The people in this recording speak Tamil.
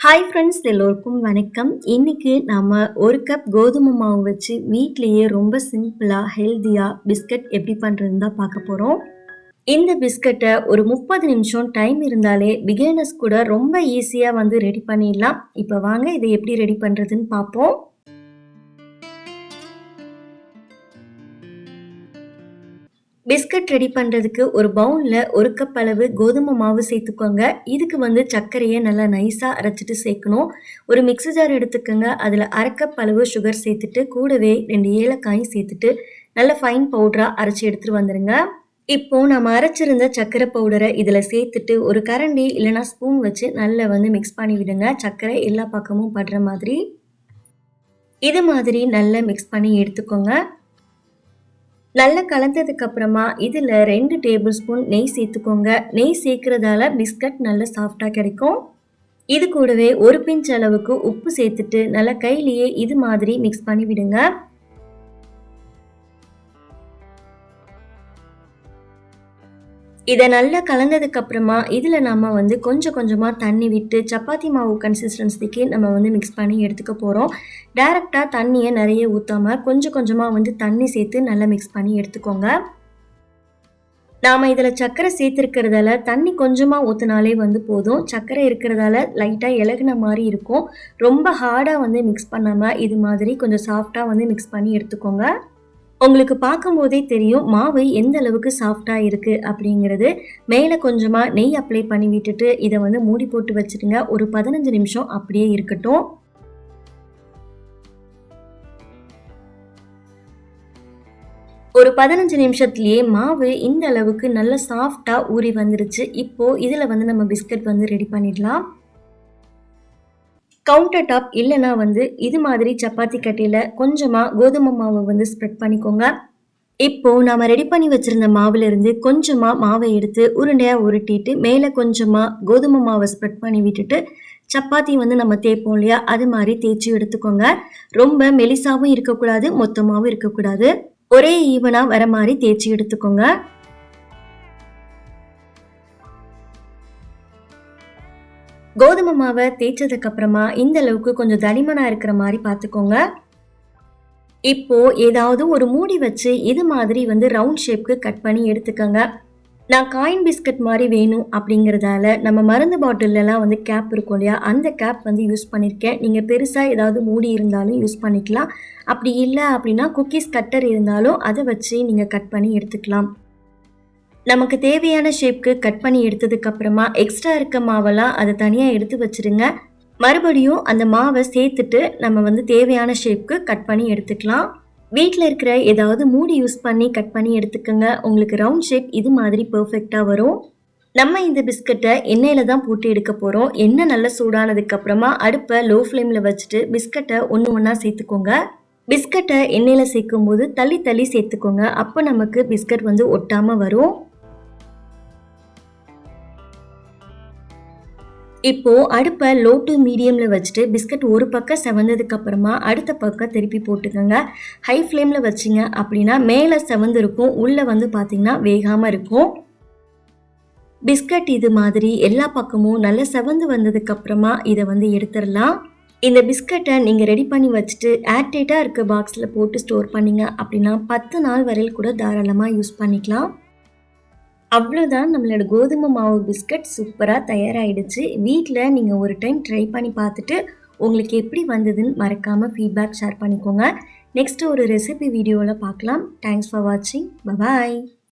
ஹாய் ஃப்ரெண்ட்ஸ் எல்லோருக்கும் வணக்கம். இன்றைக்கி நம்ம ஒரு கப் கோதுமை மாவு வச்சு வீட்லேயே ரொம்ப சிம்பிளாக ஹெல்த்தியாக பிஸ்கட் எப்படி பண்ணுறதுன்னு தான் பார்க்க போகிறோம் இந்த பிஸ்கட்டை ஒரு முப்பது நிமிஷம் டைம் இருந்தாலே பிகினர்ஸ் கூட ரொம்ப ஈஸியாக வந்து ரெடி பண்ணிடலாம். இப்போ வாங்க இதை எப்படி ரெடி பண்ணுறதுன்னு பார்ப்போம். பிஸ்கட் ரெடி பண்ணுறதுக்கு ஒரு பவுலில் ஒரு கப் அளவு கோதுமை மாவு சேர்த்துக்கோங்க. இதுக்கு வந்து சர்க்கரையை நல்லா நைஸாக அரைச்சிட்டு சேர்க்கணும். ஒரு மிக்ஸி ஜார் எடுத்துக்கோங்க. அதில் அரை கப் அளவு சுகர் சேர்த்துட்டு கூடவே ரெண்டு ஏலக்காயும் சேர்த்துட்டு நல்ல ஃபைன் பவுடராக அரைச்சி எடுத்துகிட்டு வந்துடுங்க இப்போ நம்ம அரைச்சிருந்த சர்க்கரை பவுடரை இதில் சேர்த்துட்டு ஒரு கரண்டி இல்லைனா ஸ்பூன் வச்சு நல்லா வந்து மிக்ஸ் பண்ணி விடுங்க. சர்க்கரை எல்லா பக்கமும் படுற மாதிரி. இது மாதிரி நல்லா மிக்ஸ் பண்ணி எடுத்துக்கோங்க. நல்லா கலந்ததுக்கு அப்புறமா இதில் ரெண்டு டேபிள் ஸ்பூன் நெய் சேர்த்துக்கோங்க. நெய் சேர்க்கறதால பிஸ்கட் நல்ல சாஃப்டாக கிடைக்கும். இது கூடவே ஒரு பிஞ்ச் அளவுக்கு உப்பு சேர்த்துட்டு நல்லா கையிலேயே இது மாதிரி மிக்ஸ் பண்ணி விடுங்க இதை நல்லா கலந்ததுக்கு அப்புறமா இதில் நம்ம வந்து கொஞ்சம் கொஞ்சமாக தண்ணி விட்டு சப்பாத்தி மாவு கன்சிஸ்டன்சிக்கு நம்ம வந்து மிக்ஸ் பண்ணி எடுத்துக்க போகிறோம் டேரெக்டாக தண்ணியை நிறைய ஊற்றாமல் கொஞ்சம் கொஞ்சமாக வந்து தண்ணி சேர்த்து நல்லா மிக்ஸ் பண்ணி எடுத்துக்கோங்க. நாம் இதில் சர்க்கரை சேர்த்துருக்கிறதால தண்ணி கொஞ்சமாக ஊற்றினாலே வந்து போதும். சர்க்கரை இருக்கிறதால லைட்டாக இலகுன மாதிரி இருக்கும். ரொம்ப ஹார்டாக வந்து மிக்ஸ் பண்ணாமல் இது மாதிரி கொஞ்சம் சாஃப்டாக வந்து மிக்ஸ் பண்ணி எடுத்துக்கோங்க. உங்களுக்கு பார்க்கும்போதே தெரியும் மாவு எந்த அளவுக்கு சாஃப்டாக இருக்குது அப்படிங்கிறது. மேலே கொஞ்சமாக நெய் அப்ளை பண்ணி விட்டுட்டு இதை வந்து மூடி போட்டு வச்சுருங்க ஒரு பதினஞ்சு நிமிஷம் அப்படியே இருக்கட்டும். ஒரு பதினஞ்சு நிமிஷத்துலேயே மாவு இந்த அளவுக்கு நல்ல சாஃப்டாக ஊறி வந்துருச்சு. இப்போது இதில் வந்து நம்ம பிஸ்கட் வந்து ரெடி பண்ணிடலாம். கவுண்டர் டாப் இல்லைன்னா வந்து இது மாதிரி சப்பாத்தி கட்டையில் கொஞ்சமாக கோதுமை மாவை வந்து ஸ்ப்ரெட் பண்ணிக்கோங்க. இப்போது நாம் ரெடி பண்ணி வச்சுருந்த மாவுலேருந்து கொஞ்சமாக மாவை எடுத்து உருண்டையாக உருட்டிட்டு மேலே கொஞ்சமாக கோதுமை மாவை ஸ்ப்ரெட் பண்ணி விட்டுட்டு சப்பாத்தி வந்து நம்ம தேய்ப்போம் இல்லையா? அது மாதிரி தேய்ச்சி எடுத்துக்கோங்க. ரொம்ப மெலிசாவும் இருக்கக்கூடாது மொத்தமாகவும் இருக்கக்கூடாது. ஒரே ஈவனாக வர மாதிரி தேய்ச்சி எடுத்துக்கோங்க. கோதுமை மாவை தேய்ச்சதுக்கு அப்புறமா இந்த அளவுக்கு கொஞ்சம் தடிமனாக இருக்கிற மாதிரி பார்த்துக்கோங்க. இப்போ ஏதாவது ஒரு மூடி வச்சு இது மாதிரி வந்து ரவுண்ட் ஷேப்க்கு கட் பண்ணி எடுத்துக்கோங்க. நான் காயின் பிஸ்கட் மாதிரி வேணும் அப்படிங்கிறதால நம்ம மருந்து பாட்டிலெலாம் வந்து கேப் இருக்கும் இல்லையா? அந்த கேப் வந்து யூஸ் பண்ணியிருக்கேன் நீங்கள் பெருசாக ஏதாவது மூடி இருந்தாலும் யூஸ் பண்ணிக்கலாம். அப்படி இல்லை அப்படின்னா குக்கீஸ் கட்டர் இருந்தாலும் அதை வச்சு நீங்கள் கட் பண்ணி எடுத்துக்கலாம். நமக்கு தேவையான ஷேப்க்கு கட் பண்ணி எடுத்ததுக்கப்புறமா எக்ஸ்ட்ரா இருக்க மாவெல்லாம் அதை தனியாக எடுத்து வச்சுருங்க. மறுபடியும் அந்த மாவை சேர்த்துட்டு நம்ம வந்து தேவையான ஷேப்க்கு கட் பண்ணி எடுத்துக்கலாம். வீட்டில் இருக்கிற ஏதாவது மூடி யூஸ் பண்ணி கட் பண்ணி எடுத்துக்கோங்க. உங்களுக்கு ரவுண்ட் ஷேப் இது மாதிரி பர்ஃபெக்டாக வரும். நம்ம இந்த பிஸ்கட்டை எண்ணெயில் தான் போட்டு எடுக்க போகிறோம் எண்ணெய் நல்லா சூடானதுக்கப்புறமா அடுப்பை லோ ஃப்ளேமில் வச்சுட்டு பிஸ்கட்டை ஒன்று ஒன்றா சேர்த்துக்கோங்க. பிஸ்கட்டை எண்ணெயில் சேர்க்கும் போது தள்ளி தள்ளி சேர்த்துக்கோங்க. அப்போ நமக்கு பிஸ்கட் வந்து ஒட்டாமல் வரும். இப்போது அடுப்பை லோ டு மீடியமில் வச்சுட்டு பிஸ்கட் ஒரு பக்கம் செவந்ததுக்கு அப்புறமா அடுத்த பக்கம் திருப்பி போட்டுக்கோங்க. ஹை ஃப்ளேமில் வச்சிங்க அப்படின்னா மேலே செவந்திருக்கும் உள்ளே வந்து பார்த்திங்கன்னா வேகாமல் இருக்கும். பிஸ்கட் இது மாதிரி எல்லா பக்கமும் நல்லா செவந்து வந்ததுக்கு அப்புறமா இதை வந்து எடுத்துடலாம். இந்த பிஸ்கட்டை நீங்கள் ரெடி பண்ணி வச்சுட்டு ஏர்டைட்டாக இருக்க பாக்ஸில் போட்டு ஸ்டோர் பண்ணிங்க அப்படின்னா பத்து நாள் வரையில் கூட தாராளமாக யூஸ் பண்ணிக்கலாம். அவ்வளோதான் நம்மளோட கோதுமை மாவு பிஸ்கட் சூப்பராக தயாராகிடுச்சு வீட்டில் நீங்கள் ஒரு டைம் ட்ரை பண்ணி பார்த்துட்டு உங்களுக்கு எப்படி வந்ததுன்னு மறக்காமல் ஃபீட்பேக் ஷேர் பண்ணிக்கோங்க. நெக்ஸ்ட்டு ஒரு ரெசிபி வீடியோவில் பார்க்கலாம். தேங்க்ஸ் ஃபார் வாட்சிங் பபாய்